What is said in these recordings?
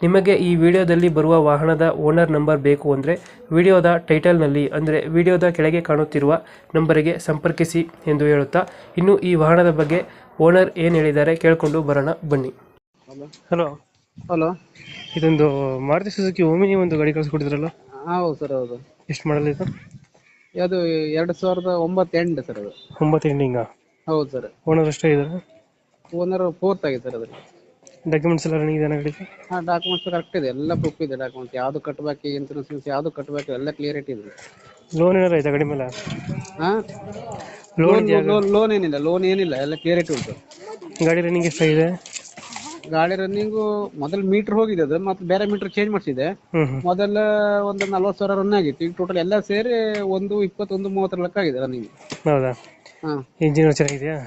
ನಿಮಗೆ ಈ ವಿಡಿಯೋದಲ್ಲಿ ಬರುವ ವಾಹನದ ಓನರ್ ನಂಬರ್ ಬೇಕು ಅಂದರೆ ವಿಡಿಯೋದ ಟೈಟಲ್ನಲ್ಲಿ ಅಂದರೆ ವಿಡಿಯೋದ ಕೆಳಗೆ ಕಾಣುತ್ತಿರುವ ನಂಬರಿಗೆ ಸಂಪರ್ಕಿಸಿ ಎಂದು ಹೇಳುತ್ತಾ ಇನ್ನು ಈ ವಾಹನದ ಬಗ್ಗೆ ಓನರ್ ಏನು ಹೇಳಿದ್ದಾರೆ ಕೇಳಿಕೊಂಡು ಬರೋಣ ಬನ್ನಿ. ಹಲೋ. ಹಲೋ. ಹಲೋ ಇದೊಂದು ಮಾರುತಿ ಸುಜುಕಿ ಓಮಿನಿ ಒಂದು ಗಾಡಿ ಕಳಿಸ್ಕೊಡಿದ್ರಲ್ಲ ಹೌದು ಸರ್ ಹೌದು. ಎಷ್ಟು ಮಾಡಲ್ ಇದು? ಅದು ಎರಡು ಸಾವಿರದ ಒಂಬತ್ತು ಎಂಟು ಸರ್ ಅದು. ಒಂಬತ್ತು ಎಂಡಿಂಗಾ ಹೌದು ಸರ್. ಓನರ್ ಅಷ್ಟೇ ಇದ್ದಾರೆ ಓನರ್ ಫೋರ್ತ್ ಆಗಿದೆ ಸರ್ ಅದು ಡಾಕ್ಯುಮೆಂಟ್ಸ್ ಎಲ್ಲ ರನ್ನಿಂಗ್ ಇದೆ ಗಾಡಿಗೆ ಹಾಂ ಡಾಕ್ಯುಮೆಂಟ್ಸ್ ಕರೆಕ್ಟ್ ಇದೆ. ಎಲ್ಲ ಪ್ರೂಫ್ ಇದೆ ಡಾಕ್ಯುಮೆಂಟ್ ಯಾವುದು ಕಟ್ಟಬೇಕು ಇನ್ಸೂರೆನ್ಸ್ ಯಾವುದು ಕಟ್ಟಬೇಕು ಎಲ್ಲ ಕ್ಲಿಯರಿಟಿ ಇದೆ. ಲೋನ್ ಏನಾರ ಆಯ್ತಾ ಗಾಡಿ ಮೇಲೆ ಹಾಂ? ಲೋನ್ ಲೋನ್ ಲೋನ್ ಏನಿಲ್ಲ. ಲೋನ್ ಏನಿಲ್ಲ. ಎಲ್ಲ ಕ್ಲಿಯರಿಟಿ ಉಂಟು. ಗಾಡಿ ರನ್ನಿಂಗ್ ಎಷ್ಟಾಗಿದೆ ಗಾಡಿ ರನ್ನಿಂಗು ಮೊದಲು ಮೀಟರ್ ಹೋಗಿದೆ ಅದು. ಮತ್ತೆ ಬೇರೆ ಮೀಟರ್ ಚೇಂಜ್ ಮಾಡಿಸಿದೆ. ಮೊದಲ ಒಂದು ನಲ್ವತ್ತು ಸಾವಿರ ರನ್ ಆಗಿತ್ತು. ಈಗ ಟೋಟಲ್ ಎಲ್ಲ ಸೇರಿ ಒಂದು ಇಪ್ಪತ್ತೊಂದು ಮೂವತ್ತರ ಲೆಕ್ಕ ಆಗಿದೆ ರನ್ನಿಂಗ್ ಹೌದಾ? ಹಾಂ. ಇಂಜಿನ್ ಚೆನ್ನಾಗಿದೆಯಾ?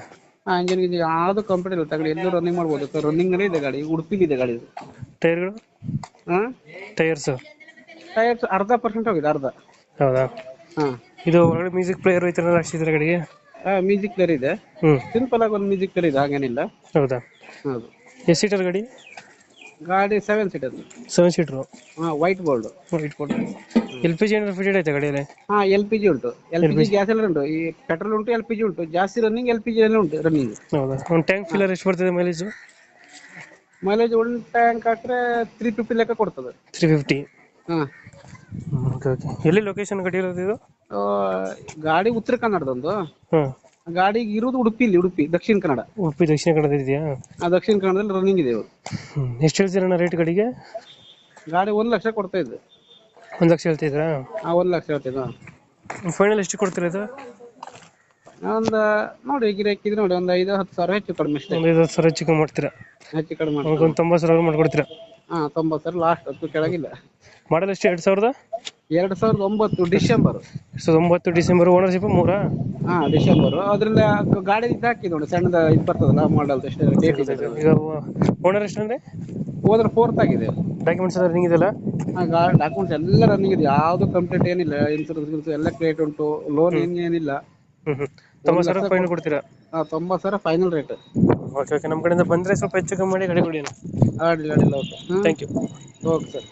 ಹಾಂ ಇಂಜಿನ್ ಇದು ಯಾವುದು ಕಂಪ್ಲೀಟ್ ಇಲ್ಲ ತಗೊಳ್ಳಿ ಎಲ್ಲೂ ರನ್ನಿಂಗ್ ಮಾಡ್ಬೋದು. ರನ್ನಿಂಗ್ನಲ್ಲಿ ಇದೆ ಗಾಡಿ ಉಡುಪಿಲಿದೆ ಗಾಡಿ ಇದು. ಟೈರ್ಗಳು ಹಾಂ ಟೈರ್ಸ್ ಟೈರ್ಸ್ ಅರ್ಧ ಪರ್ಸೆಂಟ್ ಹೋಗಿದೆ ಅರ್ಧ. ಹೌದಾ? ಹಾಂ. ಇದು ಒಳಗಡೆ ಮ್ಯೂಸಿಕ್ ಪ್ಲೇಯರ್ ಥರ ಹಾಕ್ಸಿದ್ರೆ ಗಾಡಿಗೆ? ಮ್ಯೂಸಿಕ್ ಪ್ಲೇಯರ್ ಇದೆ. ಹ್ಞೂ ಸಿಂಪಲ್ ಆಗಿ ಒಂದು ಮ್ಯೂಸಿಕ್ ಪ್ಲೇಯರ್ ಇದೆ ಹಾಗೇನಿಲ್ಲ. ಹೌದಾ? ಹೌದು. ಎಷ್ಟು ಸೀಟರ್ ಗಾಡಿ? ಗಾಡಿ ಸೆವೆನ್ ಸೀಟರ್ ಸೆವೆನ್ ಸೀಟ್ರು ಹಾಂ white board white board L P G ಏನಾದ್ರು ಫಿಟೆಡ್ ಐತೆ ಗಾಡಿಯಲ್ಲಿ? ಹಾಂ ಎಲ್ ಪಿ ಜಿ ಉಂಟು. ಎಲ್ ಪಿ ಜಿ ಗ್ಯಾಸ್ ಎಲ್ಲ ಉಂಟು. ಈ ಪೆಟ್ರೋಲ್ ಉಂಟು ಎಲ್ ಪಿ ಜಿ ಉಂಟು. ಜಾಸ್ತಿ ರನ್ನಿಂಗ್ ಎಲ್ ಪಿ ಜಿ ಎಲ್ಲ ಉಂಟು ರನ್ನಿಂಗ್ ಹೌದಾ? ಒಂದು ಟ್ಯಾಂಕ್ ಫಿಲ್ಲರ್ ಎಷ್ಟು ಬರ್ತದೆ ಮೈಲೇಜು ಮೈಲೇಜ್ ಒನ್ ಟ್ಯಾಂಕ್ ಹಾಕ್ರೆ ತ್ರೀ ಫಿಫ್ಟಿ ಲೆಕ್ಕ ಕೊಡ್ತದೆ. ತ್ರೀ ಫಿಫ್ಟಿ ಹಾಂ. ಓಕೆ ಓಕೆ ಎಲ್ಲಿ ಲೊಕೇಶನ್ ಕಟ್ಟಿರೋದು ಇರೋದು ಇದು ಗಾಡಿ ಉತ್ತರ ಕನ್ನಡದೊಂದು. ಹಾಂ ಗಾಡಿ ಇರುವುದು ಇಲ್ಲಿ ಉಡುಪಿ ದಕ್ಷಿಣ ಕನ್ನಡ. ಉಡುಪಿ ದಕ್ಷಿಣ ಕನ್ನಡ ಇದೆಯಾ? ಆ ದಕ್ಷಿಣ ಕನ್ನಡದಲ್ಲಿ ರನ್ನಿಂಗ್ ಇದೆ ಇವರು ಹ್ಞೂ ಎಷ್ಟು ಹೇಳ್ತೀರಣ್ಣ ರೇಟ್ ಗಾಡಿಗೆ ಗಾಡಿ ಒಂದು ಲಕ್ಷ ಕೊಡ್ತಾ ಇದ್ದೆ. ಒಂದು ಲಕ್ಷ ಹೇಳ್ತಿದ್ರಾ ಆ ಒಂದು ಲಕ್ಷ ಹೇಳ್ತಿದ್ದ ಫೈನಲ್ ಎಷ್ಟು ಕೊಡ್ತೀರಾ ಇದು? ಒಂದು ನೋಡಿ ಗಿರಾಕಿದ್ರೆ ನೋಡಿ ಒಂದು ಐದು ಹತ್ತು ಸಾವಿರ ಹೆಚ್ಚು ಕಡಿಮೆ ಅಷ್ಟೇ. ಒಂದು ಐದು ಸಾವಿರ ಚಿಕನ್ ಮಾಡ್ತೀರಾ? ಹೆಚ್ಚು ಕಡಿಮೆ ಮಾಡಿ ನಮ್ಗೆ ಒಂದು ತೊಂಬತ್ತು ಸಾವಿರ ಮಾಡ್ಕೊಡ್ತೀರಾ? ಹಾಂ ತೊಂಬತ್ತು ಸಾವಿರ ಲಾಸ್ಟ್ ಹತ್ತು ಕೆಳಗಿಲ್ಲ. ಮಾಡಲ್ ಎಷ್ಟು ಎರಡು ಸಾವಿರದ? ಎರಡು ಸಾವಿರದ ಒಂಬತ್ತು ಡಿಸೆಂಬರ್. ಸಾವಿರದ ಒಂಬತ್ತು ಡಿಸೆಂಬರ್ ಓನರ್ಶಿಪ್ ಮೂರಾ? ಹಾ ಡಿಸೆಂಬರ್. ಅದರಿಂದ ಗಾಡಿ ಇದು ಹಾಕಿ ನೋಡಿ ಸಣ್ಣದ ಇದು ಬರ್ತದಲ್ಲ ಮಾಡಲ್ ಈಗ ಓನರ್ ಎಷ್ಟು ಅಂದರೆ? ಹೋದ್ರೆ ಫೋರ್ತ್ ಆಗಿದೆ. ಡಾಕ್ಯುಮೆಂಟ್ಸ್ ಎಲ್ಲ ರನ್ನಿಂಗ್ ಇದೆಯಲ್ಲ? ಡಾಕ್ಯುಮೆಂಟ್ಸ್ ಎಲ್ಲ ರನ್ನಿಂಗ್ ಇದೆ. ಯಾವುದು ಕಂಪ್ಲೀಟ್ ಏನಿಲ್ಲ ಇನ್ಸೂರೆನ್ಸ್ ಎಲ್ಲ ಕ್ರಿಯೇಟ್ ಉಂಟು. ಲೋನ್ ಏನಿಲ್ಲ ತೊಂಬತ್ತು ಸಾವಿರ ಫೈನ್ ಕೊಡ್ತೀರಾ? ಹಾಂ ತೊಂಬತ್ತು ಸಾವಿರ ಫೈನಲ್ ರೇಟ್ ಓಕೆ ಓಕೆ. ನಮ್ಮ ಕಡೆಯಿಂದ ಬಂದರೆ ಸ್ವಲ್ಪ ಹೆಚ್ಚು ಕಮ್ಮಿ ಮಾಡಿ ಗಾಡಿ ಕೊಡಿ ಅಡ್ಡಿಲ್ಲ ಅಡ್ಡಿಲ್ಲ okay. Thank you okay sir.